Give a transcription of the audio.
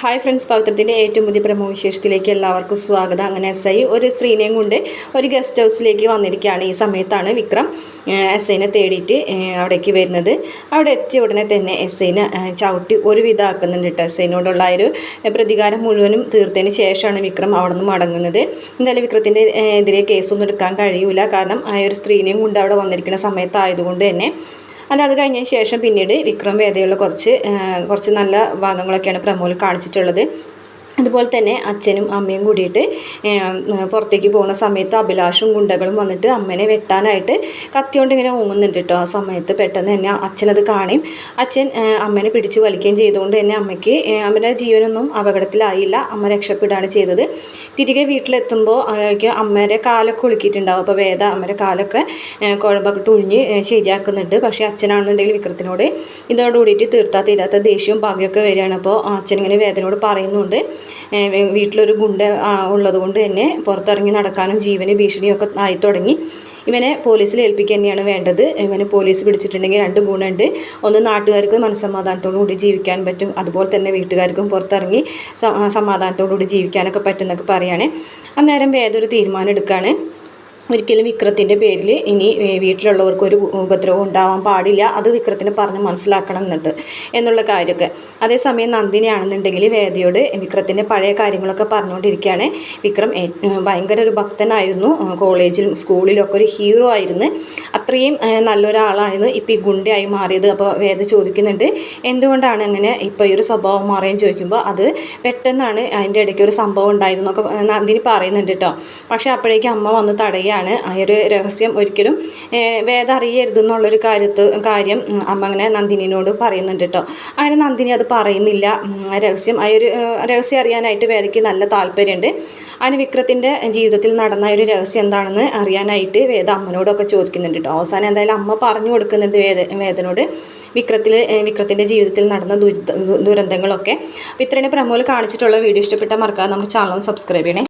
Hi friends പൗത്രത്തിന്റെ ഏറ്റവും പുതിയ promo വിശേഷത്തിലേക്ക് എല്ലാവർക്കും സ്വാഗതം. അങ്ങനെ എസ് ഐ ഒരു സ്ത്രീനെയും കൊണ്ട് ഒരു ഗസ്റ്റ് ഹൗസിലേക്ക് വന്നിരിക്കുകയാണ് ഈ സമയത്താണ് വിക്രം. എസ് ഐനെ തേടിയിട്ട് അവിടേക്ക് വരുന്നത്. അവിടെ എത്തിയ ഉടനെ തന്നെ എസ് ഐനെ ചവിട്ടി ഒരു വിധമാക്കുന്നുണ്ട് കേട്ടോ എസ് ഐനോടുള്ള ഒരു പ്രതികാരം മുഴുവനും തീർത്തതിന് ശേഷമാണ് വിക്രം അവിടെ നിന്ന് മടങ്ങുന്നത്. എന്തായാലും വിക്രത്തിന്റെ എതിരെ കേസൊന്നും എടുക്കാൻ കഴിയൂല. കാരണം ആ ഒരു സ്ത്രീനെയും കൊണ്ട് അവിടെ വന്നിരിക്കുന്ന സമയത്തായതുകൊണ്ട് തന്നെ അല്ല അത് കഴിഞ്ഞതിന് ശേഷം പിന്നീട് വിക്രം വേദയുള്ള കുറച്ച് കുറച്ച് നല്ല ഭാഗങ്ങളൊക്കെയാണ് പ്രമോയിൽ കാണിച്ചിട്ടുള്ളത്. അതുപോലെ തന്നെ അച്ഛനും അമ്മയും കൂടിയിട്ട് പുറത്തേക്ക് പോകുന്ന സമയത്ത് അഭിലാഷും ഗുണ്ടകളും വന്നിട്ട് അമ്മനെ വെട്ടാനായിട്ട് കത്തിയോണ്ട് ഇങ്ങനെ ഓങ്ങുന്നുണ്ട് കേട്ടോ ആ സമയത്ത് പെട്ടെന്ന് തന്നെ അച്ഛനത് കാണുകയും അച്ഛൻ അമ്മേനെ പിടിച്ച് വലിക്കുകയും ചെയ്തുകൊണ്ട് തന്നെ അമ്മയ്ക്ക് അമ്മയുടെ ജീവനൊന്നും അപകടത്തിലായില്ല. അമ്മ രക്ഷപ്പെടുകയാണ് ചെയ്തത്. തിരികെ വീട്ടിലെത്തുമ്പോൾ അമ്മയുടെ കാലൊക്കെ ഒളുക്കിയിട്ടുണ്ടാവും. അപ്പോൾ വേദ അമ്മയുടെ കാലൊക്കെ കുഴമ്പൊക്കെ ഉഴിഞ്ഞ് ശരിയാക്കുന്നുണ്ട്. പക്ഷേ അച്ഛനാണെന്നുണ്ടെങ്കിൽ വിക്രത്തിനോട് ഇതോടുകൂടിയിട്ട് തീർത്താ തീരാത്ത ദേഷ്യവും ഭാഗ്യമൊക്കെ വരികയാണ്. അപ്പോൾ അച്ഛൻ ഇങ്ങനെ വേദനയോട് പറയുന്നുണ്ട്. വീട്ടിലൊരു ഗുണ്ട ഉള്ളതുകൊണ്ട് തന്നെ പുറത്തിറങ്ങി നടക്കാനും ജീവന് ഭീഷണിയൊക്കെ ആയി തുടങ്ങി. ഇവനെ പോലീസിൽ ഏൽപ്പിക്കുക തന്നെയാണ് വേണ്ടത്. ഇവനെ പോലീസ് പിടിച്ചിട്ടുണ്ടെങ്കിൽ രണ്ട് ഗുണമുണ്ട്. ഒന്ന് നാട്ടുകാർക്ക് മനസ്സമാധാനത്തോടു കൂടി ജീവിക്കാൻ പറ്റും. അതുപോലെ തന്നെ വീട്ടുകാർക്കും പുറത്തിറങ്ങി സമാധാനത്തോടു കൂടി ജീവിക്കാനൊക്കെ പറ്റും എന്നൊക്കെ പറയുകയാണ് അന്നേരം വേദൊരു തീരുമാനം എടുക്കുകയാണ് ഒരിക്കലും വിക്രത്തിന്റെ പേരിൽ ഇനി വീട്ടിലുള്ളവർക്ക് ഒരു ഉപദ്രവം ഉണ്ടാവാൻ പാടില്ല. അത് വിക്രത്തിന് പറഞ്ഞ് മനസ്സിലാക്കണം എന്നുണ്ട് എന്നുള്ള കാര്യമൊക്കെ. അതേസമയം നന്ദിനിയാണെന്നുണ്ടെങ്കിൽ വേദയോട് വിക്രത്തിന്റെ പഴയ കാര്യങ്ങളൊക്കെ പറഞ്ഞുകൊണ്ടിരിക്കുകയാണ്. വിക്രം ഭയങ്കര ഒരു ഭക്തനായിരുന്നു. കോളേജിലും സ്കൂളിലൊക്കെ ഒരു ഹീറോ ആയിരുന്നു. അത്രയും നല്ലൊരാളായിരുന്നു. ഇപ്പോൾ ഈ ഗുണ്ടയായി മാറിയത് അപ്പോൾ വേദ ചോദിക്കുന്നുണ്ട് എന്തുകൊണ്ടാണ് അങ്ങനെ ഇപ്പോൾ ഈ ഒരു സ്വഭാവം മാറിയെന്ന് ചോദിക്കുമ്പോൾ അത് പെട്ടെന്നാണ് അതിന്റെ ഇടയ്ക്ക് ഒരു സംഭവം ഉണ്ടായതെന്നൊക്കെ നന്ദിനി പറയുന്നുണ്ട് കേട്ടോ പക്ഷേ അപ്പോഴേക്കും അമ്മ വന്ന് തടയുകയാണ് ആ ഒരു രഹസ്യം ഒരിക്കലും വേദം വേദ അറിയരുതെന്നുള്ളൊരു കാര്യത്ത് കാര്യം അമ്മ അങ്ങനെ നന്ദിനിയോട് പറയുന്നുണ്ട് കേട്ടോ അങ്ങനെ നന്ദിനി അത് പറയുന്നില്ല. രഹസ്യം ആ ഒരു രഹസ്യം അറിയാനായിട്ട് വേദയ്ക്ക് നല്ല താല്പര്യമുണ്ട് അതിന് വിക്രത്തിന്റെ ജീവിതത്തിൽ നടന്ന ഒരു രഹസ്യം എന്താണെന്ന് അറിയാനായിട്ട് വേദ അമ്മനോടൊക്കെ ചോദിക്കുന്നുണ്ട് കേട്ടോ അവസാനം എന്തായാലും അമ്മ പറഞ്ഞു കൊടുക്കുന്നുണ്ട് വേദ വേദനോട്. വിക്രത്തിൽ വിക്രത്തിന്റെ ജീവിതത്തിൽ നടന്ന ദുരിത ദുരന്തങ്ങളൊക്കെ. അപ്പോൾ ഇത്രയും പ്രമോൽ കാണിച്ചിട്ടുള്ള വീഡിയോ ഇഷ്ടപ്പെട്ടാൽ മറക്കാതെ നമ്മുടെ ചാനൽ സബ്സ്ക്രൈബ് ചെയ്യണേ.